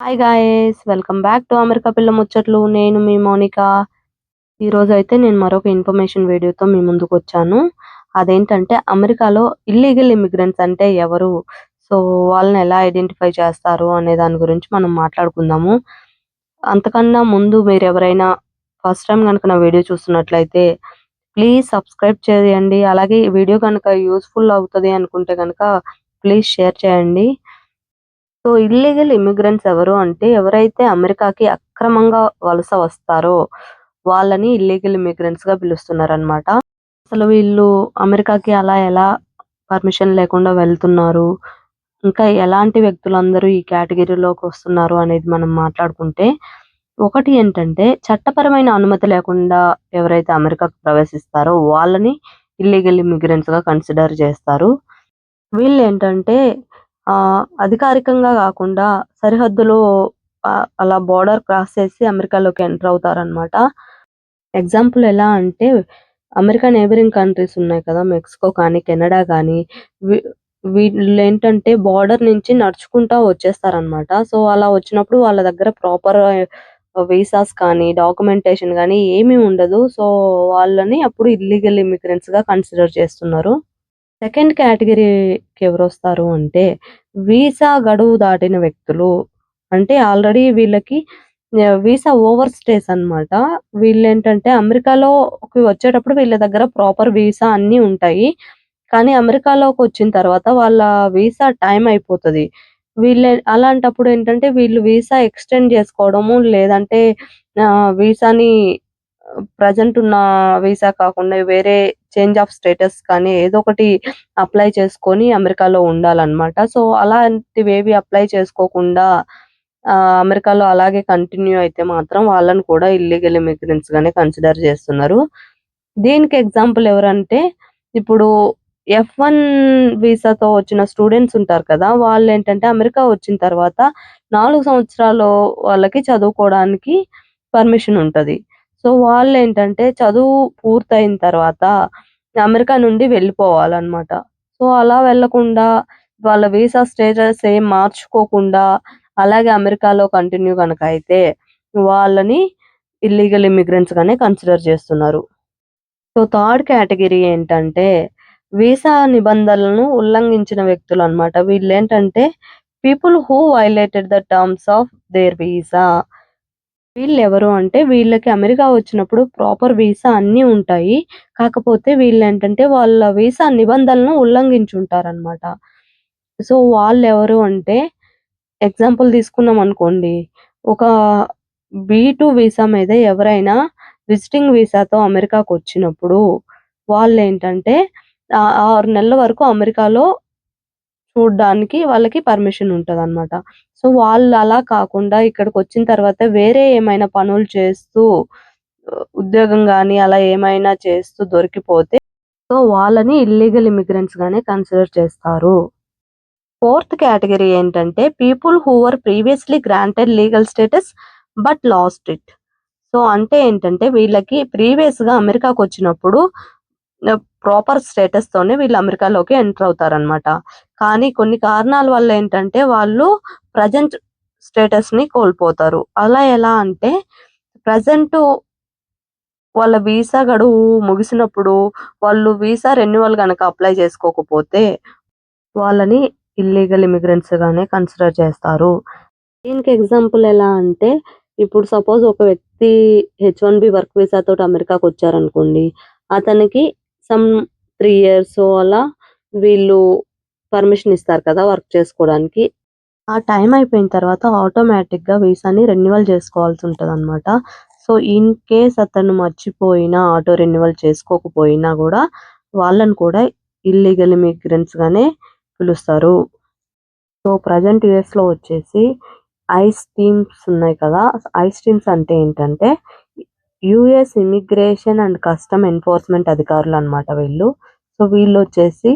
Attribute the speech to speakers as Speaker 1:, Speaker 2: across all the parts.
Speaker 1: Hi guys welcome back to America Pilla Muchatlu నేను మీ Monica. ఈ రోజు అయితే నేను మరొక ఇన్ఫర్మేషన్ వీడియోతో మీ ముందుకు వచ్చాను. అదేంటంటే అమెరికాలో ఇల్లీగల్ ఇమిగ్రెంట్స్ అంటే ఎవరు? సో వాళ్ళని ఎలా ఐడెంటిఫై చేస్తారు అనే దాని గురించి మనం మాట్లాడుకుందాము. అంతకన్నా ముందు మీరు ఎవరైనా ఫస్ట్ టైం కనుక నా వీడియో చూస్తున్నట్లయితే ప్లీజ్ సబ్స్క్రైబ్ చేయండి. అలాగే ఈ వీడియో కనుక యూస్ఫుల్ అవుతుంది అనుకుంటే కనుక ప్లీజ్ షేర్ చేయండి. సో ఇల్లీగల్ ఇమిగ్రెంట్స్ ఎవరు అంటే ఎవరైతే అమెరికాకి అక్రమంగా వలస వస్తారో వాళ్ళని ఇల్లీగల్ ఇమిగ్రెంట్స్గా పిలుస్తున్నారు అన్నమాట అసలు వీళ్ళు అమెరికాకి అలా ఎలా పర్మిషన్ లేకుండా వెళ్తున్నారు? ఇంకా ఎలాంటి వ్యక్తులందరూ ఈ కేటగిరీలోకి వస్తున్నారు అనేది మనం మాట్లాడుకుంటే ఒకటి ఏంటంటే చట్టపరమైన అనుమతి లేకుండా ఎవరైతే అమెరికాకు ప్రవేశిస్తారో వాళ్ళని ఇల్లీగల్ ఇమిగ్రెంట్స్గా కన్సిడర్ చేస్తారు. వీళ్ళు ఏంటంటే అధికారికంగా కాకుండా సరిహద్దులో అలా బోర్డర్ క్రాస్ చేసి అమెరికాలోకి ఎంటర్ అవుతారనమాట ఎగ్జాంపుల్ ఎలా అంటే అమెరికా నేబరింగ్ కంట్రీస్ ఉన్నాయి కదా మెక్సికో కానీ కెనడా కానీ వీ- వీళ్ళు ఏంటంటే బార్డర్ నుంచి నడుచుకుంటా వచ్చేస్తారన్నమాట. సో అలా వచ్చినప్పుడు వాళ్ళ దగ్గర ప్రాపర్ వీసాస్ కానీ డాక్యుమెంటేషన్ కానీ ఏమీ ఉండదు. సో వాళ్ళని అప్పుడు ఇల్లీగల్ ఇమిగ్రెంట్స్గా కన్సిడర్ చేస్తున్నారు. సెకండ్ కేటగిరీకి ఎవరు వస్తారు అంటే వీసా గడువు దాటిన వ్యక్తులు. అంటే ఆల్రెడీ వీళ్ళకి వీసా ఓవర్ స్టేస్ అన్నమాట. వీళ్ళు ఏంటంటే అమెరికాలోకి వచ్చేటప్పుడు వీళ్ళ దగ్గర ప్రాపర్ వీసా అన్ని ఉంటాయి. కానీ అమెరికాలోకి వచ్చిన తర్వాత వాళ్ళ వీసా టైం అయిపోతది. వీళ్ళ అలాంటప్పుడు ఏంటంటే వీళ్ళు వీసా ఎక్స్టెండ్ చేసుకోవడము లేదంటే వీసాని ప్రజెంట్ ఉన్న వీసా కాకుండా వేరే చేంజ్ ఆఫ్ స్టేటస్ కానీ ఏదో ఒకటి అప్లై చేసుకొని అమెరికాలో ఉండాలన్నమాట. సో అలాంటివి ఏవి అప్లై చేసుకోకుండా అమెరికాలో అలాగే కంటిన్యూ అయితే మాత్రం వాళ్ళని కూడా ఇల్లీగల్ ఇమిగ్రెంట్స్ గానే కన్సిడర్ చేస్తున్నారు. దీనికి ఎగ్జాంపుల్ ఎవరంటే ఇప్పుడు ఎఫ్ వన్ వీసాతో వచ్చిన స్టూడెంట్స్ ఉంటారు కదా వాళ్ళు ఏంటంటే అమెరికా వచ్చిన తర్వాత నాలుగు సంవత్సరాలు వాళ్ళకి చదువుకోవడానికి పర్మిషన్ ఉంటది. సో వాళ్ళు ఏంటంటే చదువు పూర్తయిన తర్వాత అమెరికా నుండి వెళ్ళిపోవాలన్నమాట. సో అలా వెళ్ళకుండా వాళ్ళ వీసా స్టేటస్ ఏం మార్చుకోకుండా అలాగే అమెరికాలో కంటిన్యూ కనుక అయితే వాళ్ళని ఇల్లీగల్ ఇమిగ్రెంట్స్ గానే కన్సిడర్ చేస్తున్నారు. సో థర్డ్ కేటగిరీ ఏంటంటే వీసా నిబంధనలను ఉల్లంఘించిన వ్యక్తులు అన్నమాట వీళ్ళు ఏంటంటే people who violated the terms of their visa. వీళ్ళు ఎవరు అంటే వీళ్ళకి అమెరికా వచ్చినప్పుడు ప్రాపర్ వీసా అన్ని ఉంటాయి. కాకపోతే వీళ్ళు ఏంటంటే వాళ్ళ వీసా నిబంధనలను ఉల్లంఘించుంటారనమాట సో వాళ్ళు ఎవరు అంటే ఎగ్జాంపుల్ తీసుకున్నాం అనుకోండి. ఒక బీ టూ వీసా మీద ఎవరైనా విజిటింగ్ వీసాతో అమెరికాకు వచ్చినప్పుడు వాళ్ళు ఏంటంటే ఆరు నెలల వరకు అమెరికాలో చూడడానికి వాళ్ళకి పర్మిషన్ ఉంటదన్నమాట. సో వాళ్ళు అలా కాకుండా ఇక్కడికి వచ్చిన తర్వాత వేరే ఏమైనా పనులు చేస్తూ ఉద్యోగం కానీ అలా ఏమైనా చేస్తూ దొరికిపోతే సో వాళ్ళని ఇల్లీగల్ ఇమిగ్రెంట్స్ గానే కన్సిడర్ చేస్తారు. ఫోర్త్ కేటగిరీ ఏంటంటే people who are previously granted legal status but lost it so అంటే ఏంటంటే వీళ్ళకి ప్రీవియస్గా అమెరికాకు వచ్చినప్పుడు ప్రాపర్ స్టేటస్ తోనే వీళ్ళు అమెరికాలోకి ఎంటర్ అవుతారనమాట కానీ కొన్ని కారణాల వల్ల ఏంటంటే వాళ్ళు ప్రజెంట్ స్టేటస్ని కోల్పోతారు. అలా ఎలా అంటే ప్రజెంట్ వాళ్ళ వీసా గడువు ముగిసినప్పుడు వాళ్ళు వీసా రెన్యువల్ గనక అప్లై చేసుకోకపోతే వాళ్ళని ఇల్లీగల్ ఇమిగ్రెంట్స్గానే కన్సిడర్ చేస్తారు. దీనికి ఎగ్జాంపుల్ ఎలా అంటే ఇప్పుడు సపోజ్ ఒక వ్యక్తి H one B work visa తోటి అమెరికాకు వచ్చారనుకోండి అతనికి సమ్ త్రీ ఇయర్స్ అలా వీళ్ళు పర్మిషన్ ఇస్తారు కదా వర్క్ చేసుకోవడానికి. ఆ టైం అయిపోయిన తర్వాత ఆటోమేటిక్గా వీసాని రెన్యువల్ చేసుకోవాల్సి ఉంటుంది అనమాట సో ఇన్ కేస్ అతను మర్చిపోయినా ఆటో రెన్యువల్ చేసుకోకపోయినా కూడా వాళ్ళని కూడా ఇల్లీగల్ ఇమిగ్రెంట్స్గానే పిలుస్తారు. సో ప్రజెంట్ యుఎస్లో వచ్చేసి ఐస్ టీమ్స్ ఉన్నాయి కదా ఐస్ టీమ్స్ అంటే ఏంటంటే US immigration and custom enforcement అధికారులు అన్నమాట వీళ్ళు. సో వీళ్ళు వచ్చేసి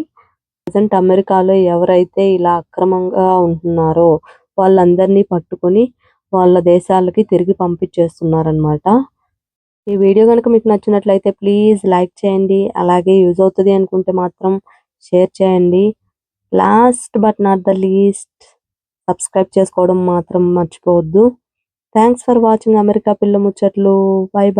Speaker 1: ప్రజెంట్ అమెరికాలో ఎవరైతే ఇలా అక్రమంగా ఉంటున్నారో వాళ్ళందరినీ పట్టుకొని వాళ్ళ దేశాలకి తిరిగి పంపించేస్తున్నారనమాట ఈ వీడియో కనుక మీకు నచ్చినట్లయితే ప్లీజ్ లైక్ చేయండి. అలాగే యూజ్ అవుతుంది అనుకుంటే మాత్రం షేర్ చేయండి. Last but not the least subscribe చేసుకోవడం మాత్రం మర్చిపోవద్దు. Thanks for watching America Pilla Muchatlu. Bye bye.